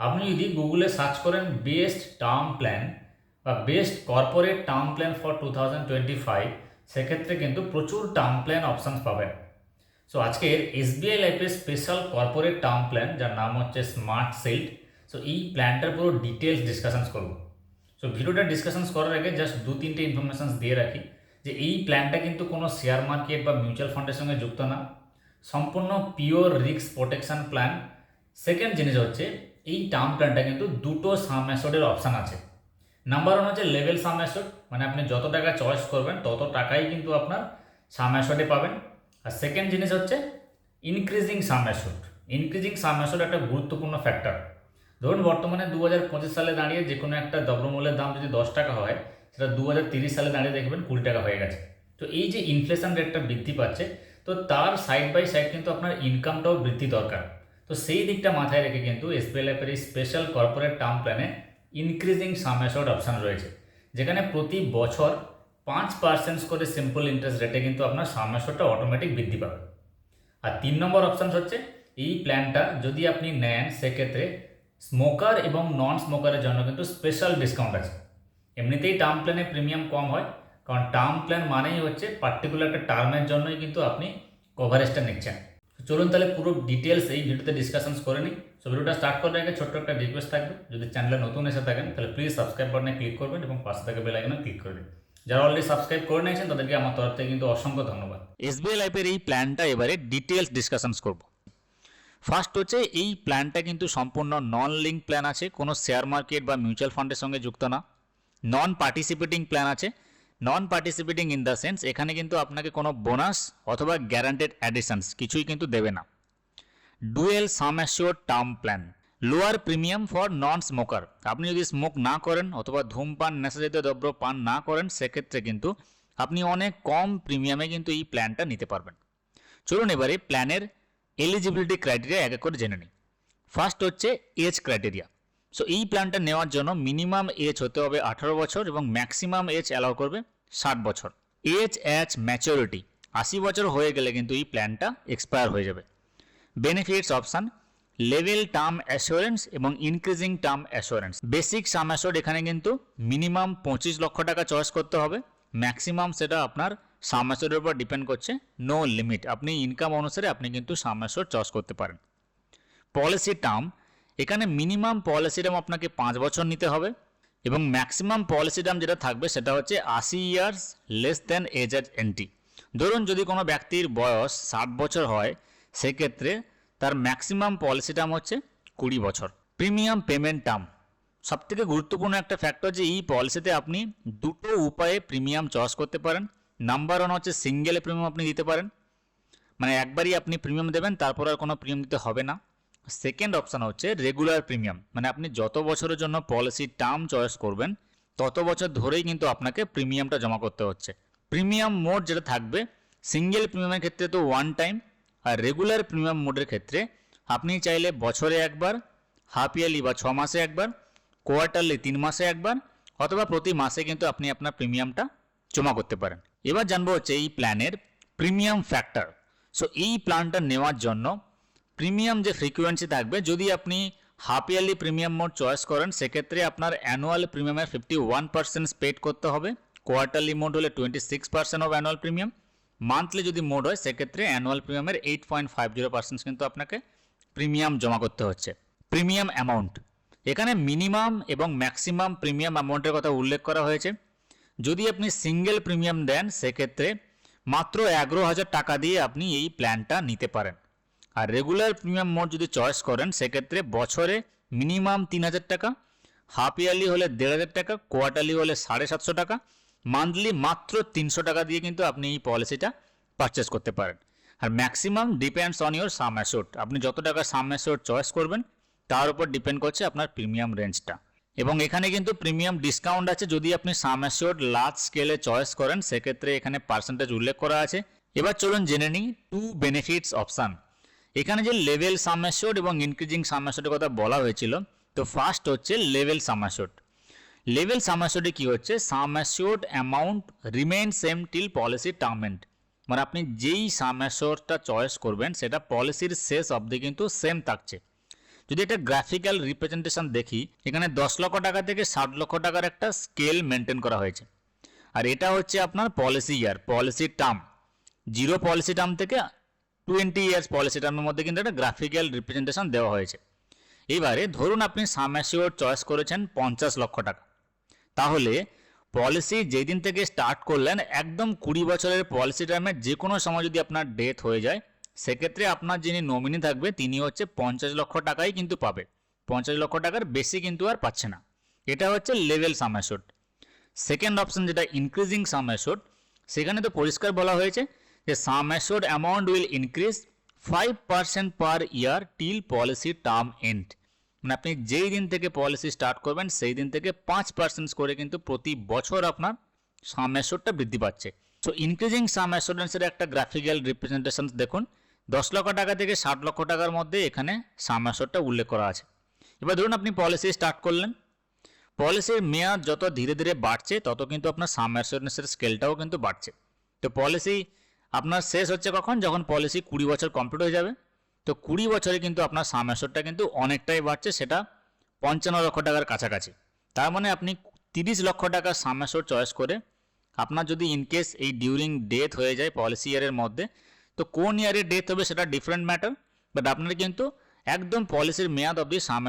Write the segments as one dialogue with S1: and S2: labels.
S1: আপনি যদি গুগলে সার্চ করেন বেস্ট টার্ম প্ল্যান বা best corporate term plan for two thousand twenty five, সেক্ষেত্রে কিন্তু প্রচুর টার্ম প্ল্যান অপশানস পাবেন। সো আজকের এসবিআই লাইফের স্পেশাল কর্পোরেট টার্ম প্ল্যান, যার নাম হচ্ছে স্মার্ট সিল্ড। সো এই প্ল্যানটার পুরো ডিটেলস ডিসকাশনস করব। সো ভিডিওটা ডিসকাশনস করার আগে জাস্ট দু, তিনটে ইনফরমেশনস দিয়ে রাখি যে এই প্ল্যানটা কিন্তু কোনো শেয়ার মার্কেট বা মিউচুয়াল ফান্ডের সঙ্গে যুক্ত না। সম্পূর্ণ pure risk protection plan. Second জিনিস হচ্ছে এই টার্ম প্ল্যানটা কিন্তু দুটো সাম অ্যাসোডের অপশান আছে। নাম্বার ওয়ান হচ্ছে লেভেল সাম অ্যাসোড মানে আপনি যত টাকা চয়েস করবেন, তত টাকাই কিন্তু আপনার সাম অ্যাসোডে পাবেন। আর সেকেন্ড জিনিস হচ্ছে ইনক্রিজিং সাম অ্যাসোড ইনক্রিজিং সাম একটা গুরুত্বপূর্ণ ফ্যাক্টর ধরুন বর্তমানে দু হাজার পঁচিশ সালে দাঁড়িয়ে যে কোনো একটা দ্রব্যমূল্যের দাম যদি দশ টাকা হয়, সেটা দু সালে দাঁড়িয়ে দেখবেন কুড়ি টাকা হয়ে গেছে। তো এই যে ইনফ্লেশন রেটটা বৃদ্ধি পাচ্ছে, তো তার সাইড বাই সাইড কিন্তু আপনার ইনকামটাও বৃদ্ধি দরকার। তো সেই দিকটা মাথায় রেখে কিন্তু এসপিএলএফের এই স্পেশাল কর্পোরেট টার্ম প্ল্যানে ইনক্রিজিং সামেশড অপশান রয়েছে। যেখানে প্রতি বছর পাঁচ পার্সেন্ট করে সিম্পল ইন্টারেস্ট রেটে কিন্তু আপনার সাম সামেশডটা অটোমেটিক বৃদ্ধি পাবে। আর তিন নম্বর অপশান হচ্ছে, এই প্ল্যানটা যদি আপনি নেন, সেক্ষেত্রে স্মোকার এবং নন স্মোকারের জন্য কিন্তু স্পেশাল ডিসকাউন্ট আছে। এমনিতেই টার্ম প্ল্যানে প্রিমিয়াম কম হয়, কারণ টার্ম প্ল্যান মানেই হচ্ছে পার্টিকুলার একটা টার্মের জন্যই কিন্তু আপনি কভারেজটা নিচ্ছেন। চলুন তাহলে পুরো ডিটেলস এই ভিডিওতে ডিসকাশনস করে নিই। সো ভিডিওটা স্টার্ট করার আগে ছোট্ট একটা রিকোয়েস্ট থাকবে। যদি চ্যানেলে নতুন এসে থাকেন, তাহলে প্লিজ সাবস্ক্রাইব বাটনে ক্লিক করবেন এবং পাশে থাকা বেল আইকনে ক্লিক করবেন যারা অলরেডি সাবস্ক্রাইব করে নিয়েছেন, তাদেরকে আমার তরফ থেকে কিন্তু অসংখ্য ধন্যবাদ।
S2: এসবিআই লাইফের এই প্ল্যানটা এবারে ডিটেলস ডিসকাশনস করব। ফার্স্ট হচ্ছে, এই প্ল্যানটা কিন্তু সম্পূর্ণ নন লিঙ্ক প্ল্যান আছে। কোনো শেয়ার মার্কেট বা মিউচুয়াল ফান্ডের সঙ্গে যুক্ত না। নন পার্টিসিপেটিং প্ল্যান আছে। Non participating in the sense এখানে কিন্তু আপনাকে কোনো বোনাস অথবা গ্যারান্টেড অ্যাডিশনস কিছুই কিন্তু দেবে না। Dual sum assured term plan lower premium for non smoker আপনি যদি স্মোক না করেন অথবা ধূমপান নেশাজাতীয় দ্রব্য পান না করেন, সেক্ষেত্রে কিন্তু আপনি অনেক কম প্রিমিয়ামে কিন্তু এই প্ল্যানটা নিতে পারবেন। চলুন এবারে প্ল্যানের এলিজিবিলিটি ক্রাইটেরিয়া এক এক করে জেনে নিই। ফার্স্ট হচ্ছে এজ ক্রাইটেরিয়া সো এই প্ল্যানটা নেওয়ার জন্য মিনিমাম এজ হতে হবে আঠারো বছর এবং ম্যাক্সিমাম এজ অ্যালাউ করবে ষাট বছর। এজ অ্যাচ ম্যাচুরিটি আশি বছর হয়ে গেলে কিন্তু এই প্ল্যানটা এক্সপায়ার হয়ে যাবে। Benefits option level term assurance এবং increasing term assurance basic sum assured এখানে কিন্তু মিনিমাম পঁচিশ লক্ষ টাকা চয়েস করতে হবে। ম্যাক্সিমাম সেটা আপনার সাম অ্যাসোর্ডের উপর ডিপেন্ড করছে। নো লিমিট আপনি ইনকাম অনুসারে আপনি কিন্তু সাম অ্যাসোর্ড চয়েস করতে পারেন। পলিসি টার্ম এখানে মিনিমাম পলিসি টার্ম আপনাকে পাঁচ বছর নিতে হবে এবং ম্যাক্সিমাম পলিসি টার্ম যেটা থাকবে সেটা হচ্ছে আশি years less than age at entry ধরুন যদি কোনো ব্যক্তির বয়স ষাট বছর হয়, সেক্ষেত্রে তার ম্যাক্সিমাম পলিসি টার্ম হচ্ছে কুড়ি বছর। প্রিমিয়াম পেমেন্ট টার্ম সবথেকে গুরুত্বপূর্ণ একটা ফ্যাক্টর যে এই পলিসিতে আপনি দুটো উপায়ে প্রিমিয়াম চয়েস করতে পারেন। নাম্বার ওয়ান হচ্ছে সিঙ্গেল প্রিমিয়াম আপনি দিতে পারেন। মানে একবারই আপনি প্রিমিয়াম দেবেন, তারপর আর কোনো প্রিমিয়াম দিতে হবে না। সেকেন্ড অপশান হচ্ছে রেগুলার প্রিমিয়াম মানে আপনি যত বছরের জন্য পলিসি টার্ম চয়েস করবেন, তত বছর ধরেই কিন্তু আপনাকে প্রিমিয়ামটা জমা করতে হচ্ছে। প্রিমিয়াম মোড যেটা থাকবে সিঙ্গেল প্রিমিয়ামের ক্ষেত্রে তো ওয়ান টাইম আর রেগুলার প্রিমিয়াম মোডের ক্ষেত্রে আপনি চাইলে বছরে একবার হাফ ইয়ারলি বা ছ মাসে একবার কোয়ার্টারলি তিন মাসে একবার, অথবা প্রতি মাসে কিন্তু আপনি আপনার প্রিমিয়ামটা জমা করতে পারেন। এবার জানব হচ্ছে এই প্ল্যানের প্রিমিয়াম ফ্যাক্টর সো এই প্ল্যানটা নেওয়ার জন্য প্রিমিয়াম যে ফ্রিকোয়েন্সি থাকবে, যদি আপনি half yearly premium mode choice করেন, সেক্ষেত্রে আপনার অ্যানুয়াল প্রিমিয়ামের ফিফটি ওয়ান পার্সেন্ট পেড করতে হবে। কোয়ার্টারলি মোড হলে twenty six percent of annual premium monthly যদি মোড হয়, সেক্ষেত্রে annual প্রিমিয়ামের eight point five zero percent কিন্তু আপনাকে প্রিমিয়াম জমা করতে হচ্ছে। প্রিমিয়াম অ্যামাউন্ট এখানে মিনিমাম এবং ম্যাক্সিমাম প্রিমিয়াম অ্যামাউন্টের কথা উল্লেখ করা হয়েছে। যদি আপনি সিঙ্গেল প্রিমিয়াম দেন, সেক্ষেত্রে মাত্র এগারো হাজার টাকা দিয়ে আপনি এই প্ল্যানটা নিতে পারেন। আর রেগুলার প্রিমিয়াম মোড যদি চয়েস করেন, সেক্ষেত্রে বছরে মিনিমাম তিন হাজার টাকা হাফ ইয়ারলি হলে দেড় হাজার টাকা কোয়ার্টারলি হলে সাড়ে সাতশো টাকা মান্থলি মাত্র তিনশো টাকা দিয়ে কিন্তু আপনি এই পলিসিটা পারচেস করতে পারেন। আর maximum depends on your sum assured আপনি যত টাকা সাম অ্যাসোর্ট চয়েস করবেন, তার উপর ডিপেন্ড করছে আপনার প্রিমিয়াম রেঞ্জটা এবং এখানে কিন্তু প্রিমিয়াম ডিসকাউন্ট আছে, যদি আপনি সাম অ্যাসোর্ট লার্জ স্কেলে চয়েস করেন, সেক্ষেত্রে এখানে পার্সেন্টেজ উল্লেখ করা আছে। এবার চলুন জেনে নিই টু বেনিফিটস অপশান এখানে যে লেভেল সাম অ্যাসোর্ট এবং ইনক্রিজিং সাম অ্যাসোর্টের কথা বলা হয়েছিল, তো ফার্স্ট হচ্ছে লেভেল সাম অ্যাসোর্ট লেভেল সাম অ্যাসোর্টে কী হচ্ছে? Sum assured amount remain same till policy term end মানে আপনি যেই সাম অ্যাসোর্টটা চয়েস করবেন, সেটা পলিসির শেষ অবধি কিন্তু সেম থাকছে। যদি একটা গ্রাফিক্যাল রিপ্রেজেন্টেশন দেখি, এখানে দশ লক্ষ টাকা থেকে ষাট লক্ষ টাকার একটা স্কেল মেনটেন করা হয়েছে। আর এটা হচ্ছে আপনার policy year policy term zero policy term থেকে টোয়েন্টি ইয়ার্স পলিসি টার্মের মধ্যে কিন্তু একটা গ্রাফিক্যাল রিপ্রেজেন্টেশন দেওয়া হয়েছে। এবারে ধরুন আপনি সামাসিওর চয়েস করেছেন পঞ্চাশ লক্ষ টাকা। তাহলে পলিসি যেই দিন থেকে স্টার্ট করলেন, একদম কুড়ি বছরের পলিসি টার্মে যে কোনো সময় যদি আপনার ডেথ হয়ে যায়, সেক্ষেত্রে আপনার যিনি নমিনি থাকবে, তিনি হচ্ছে পঞ্চাশ লক্ষ টাকাই কিন্তু পাবে। পঞ্চাশ লক্ষ টাকার বেশি কিন্তু আর পাচ্ছে না। এটা হচ্ছে level sum assured second option যেটা ইনক্রিজিং সাম সেখানে তো পরিষ্কার বলা হয়েছে sum assured amount will increase five percent per year till policy term end মানে আপনি যেই দিন থেকে পলিসি স্টার্ট করবেন, সেই দিন থেকে পাঁচ পার্সেন্ট করে কিন্তু প্রতি বছর আপনার সাম অ্যাসোর্ডটা বৃদ্ধি পাচ্ছে। সো ইনক্রিজিং সাম অ্যাসোরেন্সের একটা গ্রাফিক্যাল রিপ্রেজেন্টেশন দেখুন। দশ লক্ষ টাকা থেকে ষাট লক্ষ টাকার মধ্যে এখানে সাম অ্যাসোর্ডটা উল্লেখ করা আছে। এবার ধরুন আপনি পলিসি স্টার্ট করলেন। পলিসির মেয়াদ যত ধীরে ধীরে বাড়ছে, তত কিন্তু আপনার সাম অ্যাসুরেন্সের স্কেলটাও কিন্তু বাড়ছে। তো পলিসি আপনার শেষ হচ্ছে কখন? যখন পলিসি কুড়ি বছর কমপ্লিট হয়ে যাবে। তো কুড়ি বছরে কিন্তু আপনার সাম কিন্তু অনেকটাই বাড়ছে, সেটা পঞ্চান্ন লক্ষ টাকার কাছাকাছি। তার মানে আপনি তিরিশ লক্ষ টাকার সাম অ্যাসুর চয়েস করে আপনার যদি ইনকেস এই ডিউরিং ডেথ হয়ে যায় পলিসি ইয়ারের মধ্যে, তো কোন ইয়ারে ডেথ হবে সেটা ডিফারেন্ট ম্যাটার বাট আপনার কিন্তু একদম পলিসির মেয়াদ অবধি সাম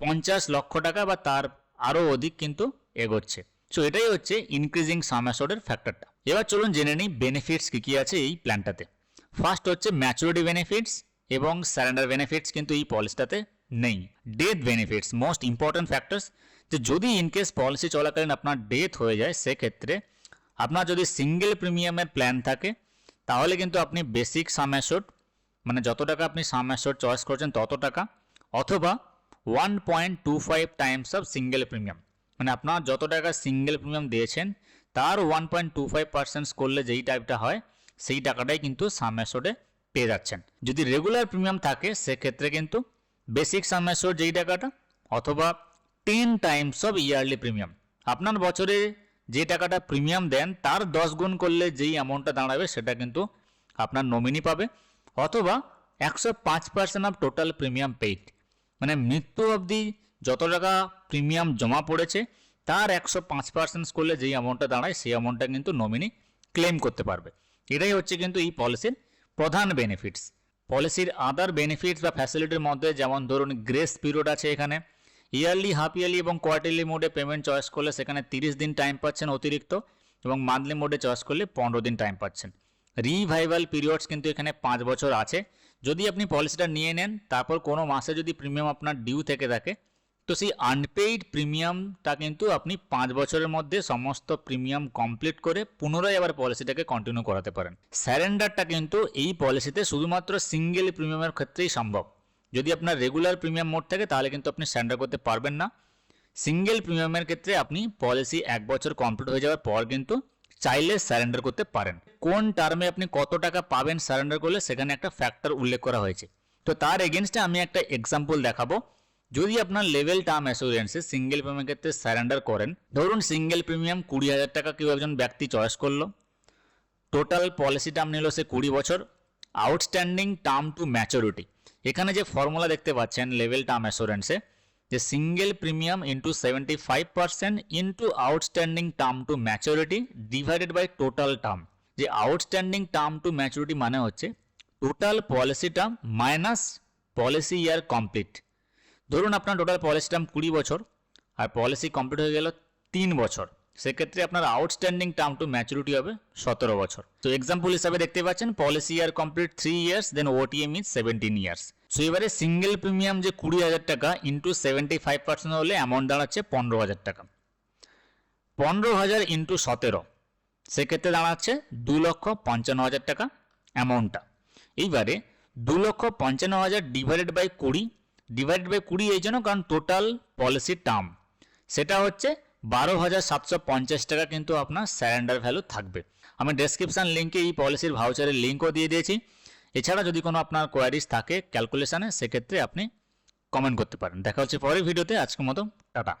S2: পঞ্চাশ লক্ষ টাকা বা তার আরও অধিক কিন্তু এগোচ্ছে। সো এটাই হচ্ছে ইনক্রিজিং সাম ফ্যাক্টরটা এবার চলুন জেনে নিই বেনিফিটস কী কী আছে এই প্ল্যানটাতে ফার্স্ট হচ্ছে ম্যাচুরিটি বেনিফিটস এবং স্যারেন্ডার বেনিফিটস কিন্তু এই পলিসিটাতে নেই। Death benefits most important factors যে যদি ইনকেস পলিসি চলাকালীন আপনার ডেথ হয়ে যায়, সেক্ষেত্রে আপনার যদি সিঙ্গেল প্রিমিয়ামের প্ল্যান থাকে, তাহলে কিন্তু আপনি বেসিক সাম অ্যাসোর্ড মানে যত টাকা আপনি সাম অ্যাসোর্ড চয়েস করছেন তত টাকা, অথবা one point two five times of single premium মানে আপনার যত টাকা সিঙ্গেল প্রিমিয়াম দিয়েছেন তার one point two five percents করলে যেই টাইপটা হয়, সেই টাকাটাই কিন্তু সাম অ্যাসোর্ডে পেয়ে যাচ্ছেন। যদি রেগুলার প্রিমিয়াম থাকে, সেক্ষেত্রে কিন্তু বেসিক সাম অ্যাসোর্ড যেই টাকাটা, অথবা ten times of yearly premium আপনার বছরে যে টাকাটা প্রিমিয়াম দেন, তার দশ গুণ করলে যেই অ্যামাউন্টটা দাঁড়াবে, সেটা কিন্তু আপনার নমিনি পাবে, অথবা একশো পাঁচ percent of total premium paid মানে মৃত্যু অবধি যত টাকা প্রিমিয়াম জমা পড়েছে তার একশো পাঁচ পার্সেন্ট করলে যেই অ্যামাউন্টটা দাঁড়ায়, সেই অ্যামাউন্টটা কিন্তু নমিনি ক্লেম করতে পারবে। এটাই হচ্ছে কিন্তু এই পলিসির প্রধান বেনিফিটস পলিসির আদার বেনিফিটস বা ফ্যাসিলিটির মধ্যে যেমন ধরুন গ্রেস পিরিয়ড আছে এখানে। ইয়ারলি হাফ ইয়ারলি এবং কোয়ার্টারলি মোডে পেমেন্ট চয়েস করলে সেখানে তিরিশ দিন টাইম পাচ্ছেন অতিরিক্ত এবং মান্থলি মোডে চয়েস করলে পনেরো দিন টাইম পাচ্ছেন। রিভাইভাল পিরিয়ডস কিন্তু এখানে পাঁচ বছর আছে। যদি আপনি পলিসিটা নিয়ে নেন, তারপর কোনো মাসে যদি প্রিমিয়াম আপনার ডিউ থেকে থাকে তো সেই আনপেইড প্রিমিয়ামটা কিন্তু আপনি পাঁচ বছরের মধ্যে সমস্ত প্রিমিয়াম কমপ্লিট করে পুনরায় আবার পলিসিটাকে কন্টিনিউ করাতে পারেন। স্যারেন্ডারটা কিন্তু এই পলিসিতে শুধুমাত্র সিঙ্গেল প্রিমিয়ামের ক্ষেত্রেই সম্ভব। যদি আপনার রেগুলার প্রিমিয়াম মোড থাকে, তাহলে কিন্তু আপনি স্যারেন্ডার করতে পারবেন না। সিঙ্গেল প্রিমিয়ামের ক্ষেত্রে আপনি পলিসি এক বছর কমপ্লিট হয়ে যাওয়ার পর কিন্তু চাইলে স্যারেন্ডার করতে পারেন। কোন টার্মে আপনি কত টাকা পাবেন স্যারেন্ডার করলে, সেখানে একটা ফ্যাক্টর উল্লেখ করা হয়েছে। তো তার এগেনস্টে আমি একটা এক্সাম্পল দেখাবো। যদি আপনার লেভেল টার্ম অ্যাসুরেন্সে সিঙ্গেল প্রিমিয়ামের ক্ষেত্রে স্যারেন্ডার করেন, ধরুন সিঙ্গেল প্রিমিয়াম কুড়ি হাজার টাকা কেউ একজন ব্যক্তি চয়েস করল টোটাল পলিসি টার্ম নিল সে কুড়ি বছর আউটস্ট্যান্ডিং টার্ম টু ম্যাচুরিটি এখানে যে ফর্মুলা দেখতে পাচ্ছেন লেভেল টার্ম অ্যাসুরেন্সে যে single premium into seventy five percent into outstanding term to maturity divided by total term যে আউটস্ট্যান্ডিং টার্ম টু ম্যাচুরিটি মানে হচ্ছে total policy term minus policy year complete ধরুন আপনার টোটাল পলিসি টার্ম কুড়ি বছর, আর policy complete হয়ে গেল তিন বছর। সেক্ষেত্রে আপনার আউটস্ট্যান্ডিং টার্ম টু ম্যাচুরিটি হবে সতেরো বছর। তো এক্সাম্পল হিসাবে দেখতে পাচ্ছেন policy year complete three years then OTM is seventeen years so এবারে সিঙ্গেল প্রিমিয়াম যে কুড়ি হাজার টাকা ইন্টু সেভেন্টি ফাইভ পার্সেন্ট হলে অ্যামাউন্ট দাঁড়াচ্ছে পনেরো হাজার টাকা। পনেরো হাজার ইন্টু সতেরো, সেক্ষেত্রে দাঁড়াচ্ছে দু লক্ষ পঞ্চান্ন হাজার টাকা অ্যামাউন্টটা এইবারে দু লক্ষ পঞ্চান্ন হাজার ডিভাইডেড বাই কুড়ি ডিভাইডেড বাই কুড়ি এই জন্য, কারণ টোটাল পলিসি টার্ম সেটা হচ্ছে বারো হাজার সাতশো পঞ্চাশ টাকা কিন্তু আপনার স্যারেন্ডার ভ্যালু থাকবে। আমি ডেসক্রিপশান লিঙ্কে এই পলিসির ভাউচারের লিঙ্কও দিয়ে দিয়েছি। এছাড়া যদি কোনো আপনার কোয়ারিজ থাকে ক্যালকুলেশানে সেক্ষেত্রে আপনি কমেন্ট করতে পারেন। দেখা হচ্ছে পরের ভিডিওতে আজকের মতো, টাটা।